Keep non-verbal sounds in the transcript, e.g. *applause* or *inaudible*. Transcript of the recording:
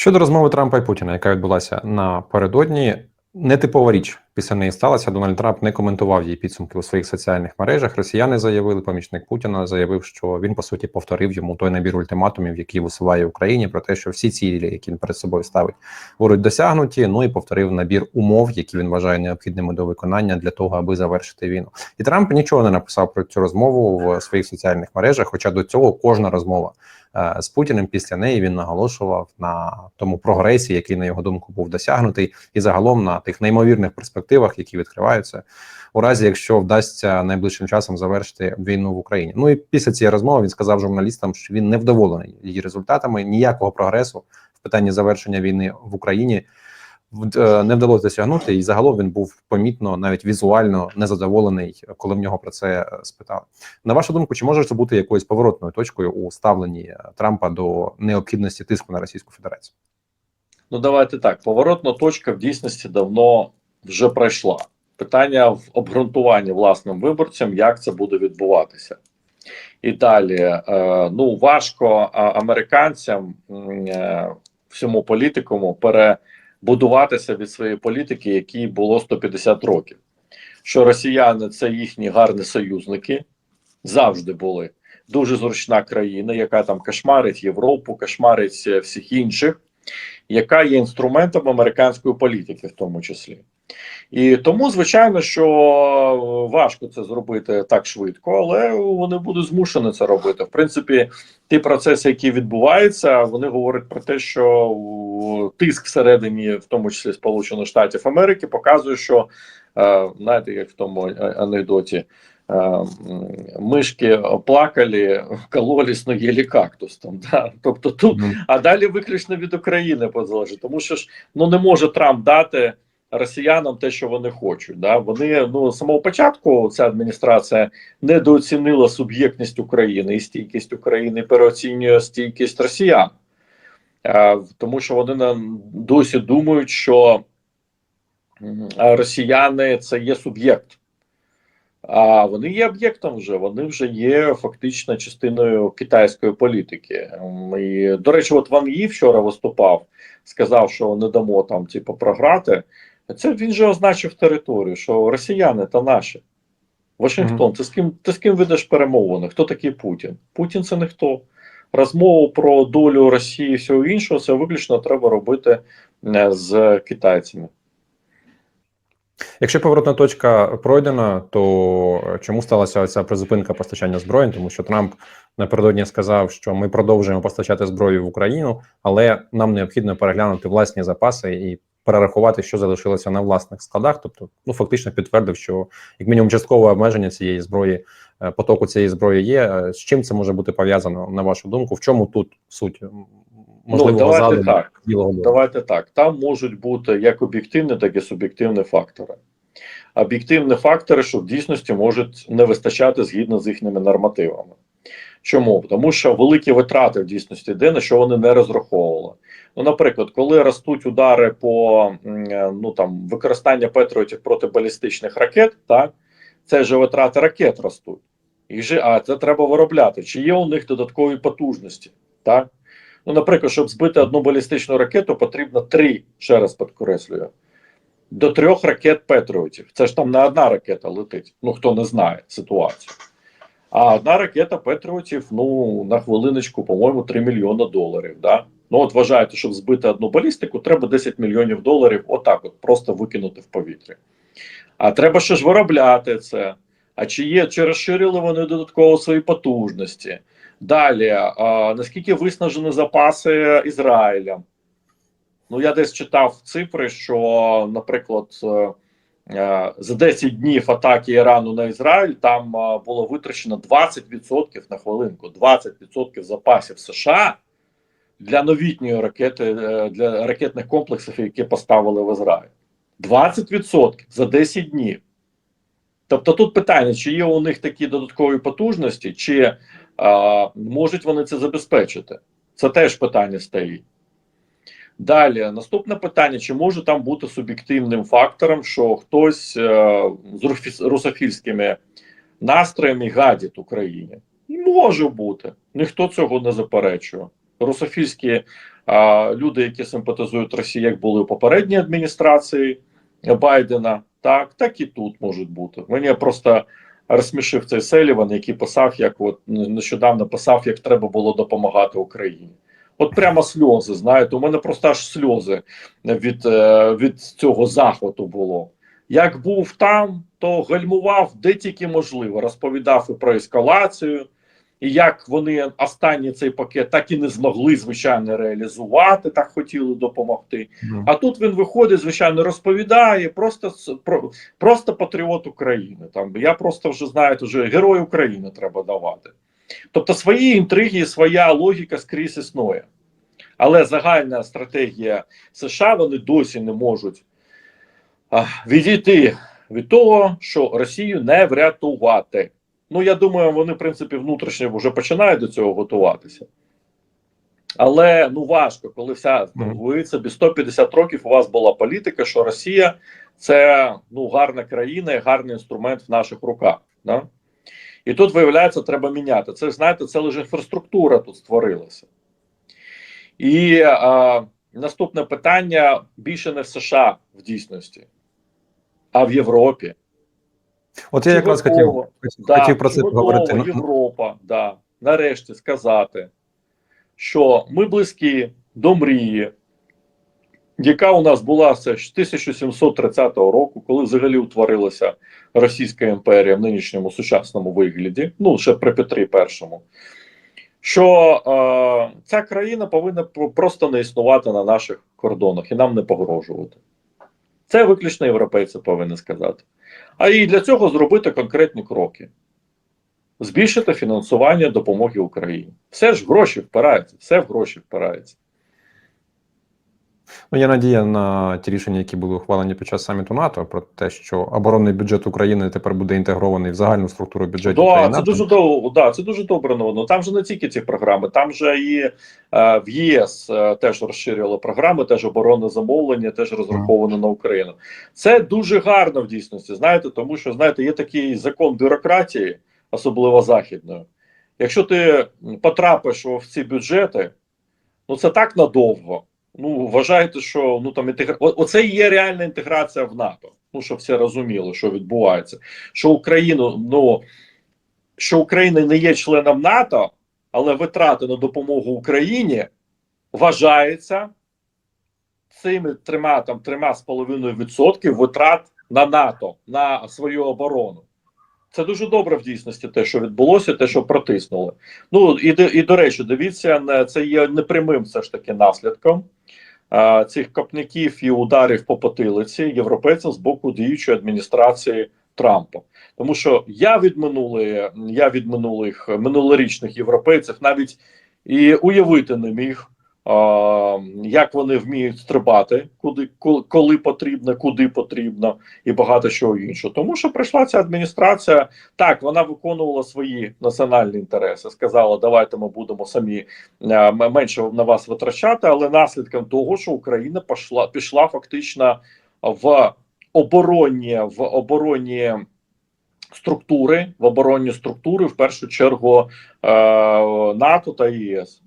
Щодо розмови Трампа і Путіна, яка відбулася напередодні, нетипова річ після неї сталася. Дональд Трамп не коментував її підсумки у своїх соціальних мережах. Росіяни заявили, помічник Путіна заявив, що він по суті повторив йому той набір ультиматумів, які висуває Україні, про те, що всі цілі, які він перед собою ставить, будуть досягнуті. Ну і повторив набір умов, які він вважає необхідними до виконання для того, аби завершити війну. І Трамп нічого не написав про цю розмову в своїх соціальних мережах. Хоча до цього кожна розмова з Путіним після неї він наголошував на тому прогресі, який на його думку був досягнутий, і загалом на тих неймовірних перспективах, які відкриваються, у разі якщо вдасться найближчим часом завершити війну в Україні. Ну і після цієї розмови він сказав журналістам, що він не вдоволений її результатами. Ніякого прогресу в питанні завершення війни в Україні е, не вдалося досягнути, і загалом він був помітно, навіть візуально незадоволений, коли в нього про це е, спитали. На вашу думку, чи може це бути якоюсь поворотною точкою у ставленні е, Трампа до необхідності тиску на Російську Федерацію? Ну, давайте так. Поворотна точка в дійсності давно вже пройшла. Питання в обґрунтуванні власним виборцям, як це буде відбуватися. І далі, е, ну важко американцям, е, всьому політикуму перебудуватися від своєї політики, якій було 150 років. Що росіяни це їхні гарні союзники, завжди були. Дуже зручна країна, яка там кошмарить Європу, кошмарить е, всіх інших яка є інструментом американської політики, в тому числі. І тому, звичайно, що важко це зробити так швидко, але вони будуть змушені це робити. В принципі, ті процеси, які відбуваються, вони говорять про те, що тиск всередині, в тому числі Сполучених Штатів Америки, показує, що е, знаєте, як в тому анекдоті. е, Мишки плакали, кололись, но єлі кактус там. *laughs* Да? Тобто тут а далі виключно від України залежить, тому що ж ну не може Трамп дати росіянам те, що вони хочуть. Да? Вони ну самого початку ця адміністрація недооцінила суб'єктність України і стійкість України переоцінює стійкість росіян, тому що вони нам досі думають, що росіяни це є суб'єкт. А вони є об'єктом вже, вони вже є фактично частиною китайської політики. І, до речі, от Ван Ї вчора виступав, сказав, що не дамо там, типу, програти. Це він же означив територію, що росіяни та наші. Вашингтон, ти з ким ти з ким ведеш перемовини? Хто такий Путін? Путін це ніхто. Розмову про долю Росії і всього іншого, це виключно треба робити е, з китайцями. Якщо поворотна точка пройдена, то чому сталася ця призупинка постачання зброї? Тому що Трамп напередодні сказав, що ми продовжуємо постачати зброю в Україну, але нам необхідно переглянути власні запаси і перерахувати, що залишилося на власних складах. Тобто, ну фактично підтвердив, що як мінімум часткове обмеження цієї зброї, е, потоку цієї зброї є. Е, З чим це може бути пов'язано на вашу думку? В чому тут суть м, можливого Ну, давайте так. Білого Давайте так. Там можуть бути як об'єктивні, так і суб'єктивні фактори. Об'єктивні фактори, що в дійсності можуть не вистачати згідно з їхніми нормативами. Чому? Тому що великі витрати в дійсності йде, на що вони не розраховували. Ну, наприклад, коли ростуть удари по е, ну там використання патріотів проти балістичних ракет, так це ж витрати ракет ростуть. І же, а це треба виробляти. Чи є у них додаткові потужності? Так? Ну, наприклад, щоб збити одну балістичну ракету, потрібно три, ще раз підкреслюю, до трьох ракет Петріотів. Це ж там не одна ракета летить. Ну хто не знає ситуацію. А одна ракета Петріотів, ну на хвилиночку, по-моєму, 3 мільйони доларів. Да? Ну от вважаєте, щоб збити одну балістику, треба 10 мільйонів доларів, отак, от просто викинути в повітря. А треба ще ж виробляти це. А чи є, чи розширили вони додатково свої потужності? Далі, а, наскільки виснажені запаси Ізраїлем? Ну, я десь читав цифри, що, наприклад, е, е, за 10 днів атаки Ірану на Ізраїль там було витрачено 20% на хвилинку, 20% запасів США для новітньої ракети, е, для ракетних комплексів, які поставили в Ізраїль. 20% за 10 днів. Тобто тут питання, чи є у них такі додаткові потужності, чи а, можуть вони це забезпечити? Це теж питання стоїть. Далі, наступне питання: чи може там бути суб'єктивним фактором, що хтось е, з русофільськими настроями гадить Україні? Може бути. Ніхто цього не заперечує. Русофільські а, люди, які симпатизують Росії, як були у попередній адміністрації Байдена, так, так і тут можуть бути. Мені просто розсмішив цей Селіван, який писав, як от нещодавно писав, як треба було допомагати Україні. От прямо сльози, знаєте, у мене просто аж сльози від, е, від цього захвату було. Як був там, то гальмував де тільки можливо, розповідав і про ескалацію, і як вони останній цей пакет так і не змогли, звичайно, реалізувати, так хотіли допомогти. А тут він виходить, звичайно, розповідає просто про просто патріот України. Там я просто вже знаєте, вже герой України треба давати. Тобто свої інтриги, своя логіка скрізь існує. Але загальна стратегія США вони досі не можуть а, відійти від того, що Росію не врятувати. Ну, я думаю, вони, в принципі, внутрішньо вже починають до цього готуватися. Але ну важко, коли вся Мгм. ви собі 150 років у вас була політика, що Росія це ну гарна країна і гарний інструмент в наших руках. Да? І тут виявляється, треба міняти. Це знаєте, це лише інфраструктура тут створилася. І а, наступне питання більше не в США в дійсності, а в Європі. От я якраз хотів, Да, хотів про це поговорити. Ну, Європа, да, нарешті сказати, що ми близькі до мрії, яка у нас була з 1730 року, коли взагалі утворилася Російська імперія в нинішньому сучасному вигляді, ну ще при Петрі І, що е, ця країна повинна просто не існувати на наших кордонах і нам не погрожувати. Це виключно європейці повинні сказати. А і для цього зробити конкретні кроки. Збільшити фінансування допомоги Україні. Все ж гроші впирається, все в гроші впирається. Ну, є надія на ті рішення, які були ухвалені під час саміту НАТО, про те, що оборонний бюджет України тепер буде інтегрований в загальну структуру бюджетів Да, це дуже довго, да, це дуже добре новина. Там же не тільки ці програми, там же і е, в ЄС е, теж розширювали програми, теж оборонне замовлення, теж розраховано на Україну. Це дуже гарно в дійсності, знаєте, тому що знаєте, є такий закон бюрократії, особливо західної. Якщо ти потрапиш в ці бюджети, ну це так надовго. Ну, вважаєте, що ну там інтегра... Оце і є реальна інтеграція в НАТО. Ну, щоб всі розуміли, що відбувається. Що Україну, ну що Україна не є членом НАТО, але витрати на допомогу Україні вважаються цими трьома там трьома з половиною відсотків витрат на НАТО на свою оборону. Це дуже добре в дійсності, те, що відбулося, те, що протиснули. Ну і і до речі, дивіться, це є непрямим все ж таки наслідком а, цих копняків і ударів по потилиці європейців з боку діючої адміністрації Трампа. Тому що я від минулої, я від минулих минулорічних європейців навіть і уявити не міг, як вони вміють стрибати, куди коли потрібно, куди потрібно, і багато чого іншого. Тому що прийшла ця адміністрація. Так, вона виконувала свої національні інтереси. Сказала, давайте ми будемо самі е, менше на вас витрачати, але наслідком того, що Україна пішла, пішла фактично в оборонні в оборонні структури, в оборонні структури, в першу чергу е, НАТО та ЄС.